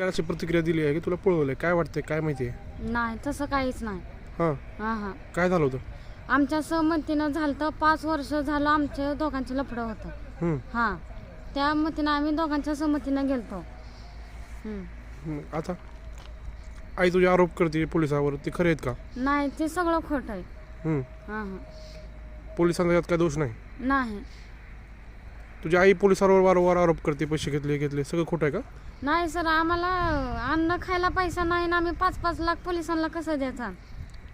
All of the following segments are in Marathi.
अशी प्रतिक्रिया दिली आहे की तुला पळवलंय? काय वाटतंय? काय माहिती आहे? नाही तसं काहीच नाही. हां. हां हां. काय झालं होतं? आमच्या सहमतीनं झालं तर पाच वर्ष झालं आमच्या दोघांचं लफडं होतं. हम्म, हां. त्या मतीनं आम्ही दोघांच्या संमतीनं गेलतो. हम्म. हम्म. आता? आई तुझे आरोप करते पोलिसावर. ते खरे आहेत का? नाही ते सगळं खोटं आहे. हम्म. हां हां. पोलिसांचा यात काय दोष नाही? नाही. तुझी आई पोलिसांवर वारंवार आरोप करते पैसे घेतले घेतले सगळं खोटं आहे का? नाही सर आम्हाला अन्न खायला पैसा नाही ना आम्ही पाच पाच लाख पोलिसांना कसं द्यायचा?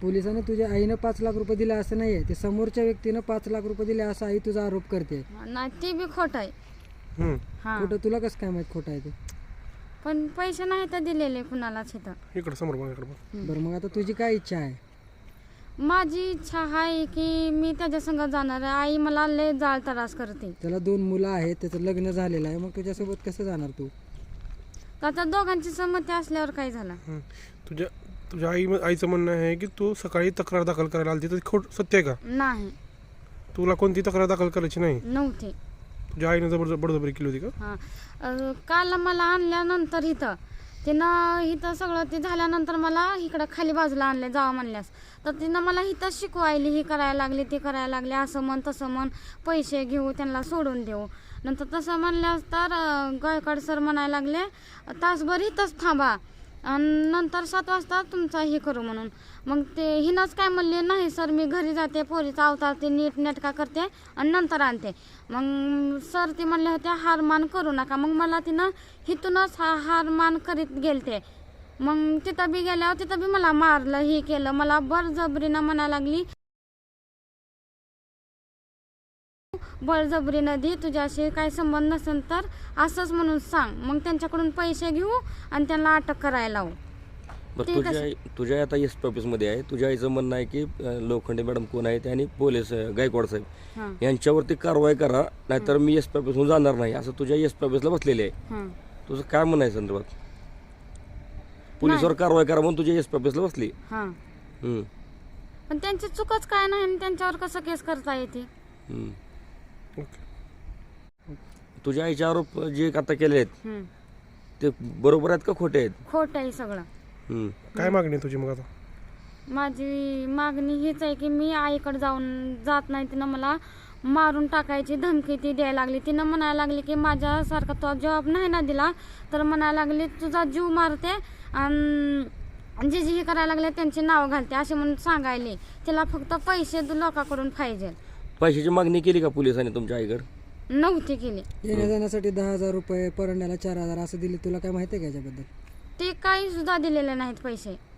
पोलिसांना तुझ्या आईनं पाच लाख रुपये दिले असं नाहीये. ते समोरच्या व्यक्तीनं पाच लाख रुपये दिले असं आई तुझा आरोप करते. नाही ते बी खोटं आहे. हम्म. हां. खोटं तुला कसं काय माहीत खोटं आहे ते? पण पैसे नाही तर दिलेले कुणालाच इथं. इकडं समोर बघ इकडं बघ. बरं मग आता तुझी काय इच्छा आहे? माझी इच्छा आहे की मी त्याच्या संग जाणार आहे. आई मला लय जाळ त्रास करते. त्याला दोन मुलं आहेत त्याचं लग्न झालेलं आहे. मग तुझ्यासोबत कसं जाणार तू? आता दोघांची संमती असल्यावर काय झालं. तुझ्या तुझ्या आई आईचं म्हणणं आहे की तू सकाळी तक्रार दाखल करायला आली तर खोट सत्य आहे का? नाही. तुला कोणती तक्रार दाखल करायची नाही? नव्हते. तुझ्या आईने जबर बडजबरी केली होती का? हां. अं, काल मला आणल्यानंतर इथं तिनं इथं सगळं ते झाल्यानंतर मला इकडं खाली बाजूला आणले जावं म्हणल्यास. तर तिनं मला इथं शिकवायली ही करायला लागली ते करायला लागले असं म्हण तसं म्हण पैसे घेऊ त्यांना सोडून देऊ. नंतर तसं म्हणल्यास तर अं, सर म्हणायला लागले तासभर इथंच थांबा. आणि नंतर सात वाजता तुमचा हे करू म्हणून. मग ते हिनंच काय म्हणले नाही सर मी घरी जाते पोरीचा अवतार ते नीट नेटका करते आणि नंतर आणते. मग सर ते म्हणले होते हार मान करू नका. मग मला तिनं हिथूनच हा हार मान करीत गेलते. मग तिथं बी गेल्यावर तिथं बी मला मारलं हे केलं. मला बरजबरीनं म्हणायला लागली बळजबरीनं दे तुझ्याशी काही संबंध नसेल तर असंच म्हणून सांग. मग त्यांच्याकडून पैसे घेऊ आणि त्यांना अटक करायला लावू. बरं ते तुझ्या कसं- आई तुझ्या आता एस पी ऑफिसमध्ये आहे. तुझ्या आईचं म्हणणं आहे की अं, लोखंडे मॅडम कोण आहेत आणि पोलीस अं, गायकवाड साहेब. हां. यांच्यावरती कारवाई करा नाहीतर मी एस पी ऑफिसहून जाणार नाही. असं तुझ्या एस पी ऑफिसला बसलेले आहे. हां. तुझं काय म्हणणं आहे संदर्भात? पोलिसवर कारवाई करा म्हणून तुझ्या एस पी ऑफिसला बसली. हां. हम्म, पण त्यांची चुकच काय नाही आणि त्यांच्यावर कसं केस करता येते? हम्म. तुझ्या आईचे आरोप जे आता केले आहेत हम्म. ते बरोबर आहेत का खोटे आहेत? खोट आहे सगळं. हम्म. काय मागणी आहे तुझी मग आता? माझी मागणी हीच आहे की मी आईकडे जाऊन जात नाही तिनं मला मारून टाकायची धमकी ती द्यायला लागली. तिनं म्हणायला लागली की माझ्यासारखा तो जॉब नाही ना दिला तर म्हणायला लागली तुझा जीव मारते आणि जे जे हे करायला लागले त्यांची नाव घालते असे म्हणून सांगायले. तिला फक्त पैसे दु- लोकांकडून पाहिजे. पैशाची मागणी केली का पोलिसांनी तुमच्या आईकडे? नव्हती केली. येण्या जाण्यासाठी दहा हजार रुपये परंड्याला चार हजार असं दिले. तुला काय माहिती आहे का याच्याबद्दल? ते काही सुद्धा दिलेले नाहीत पैसे.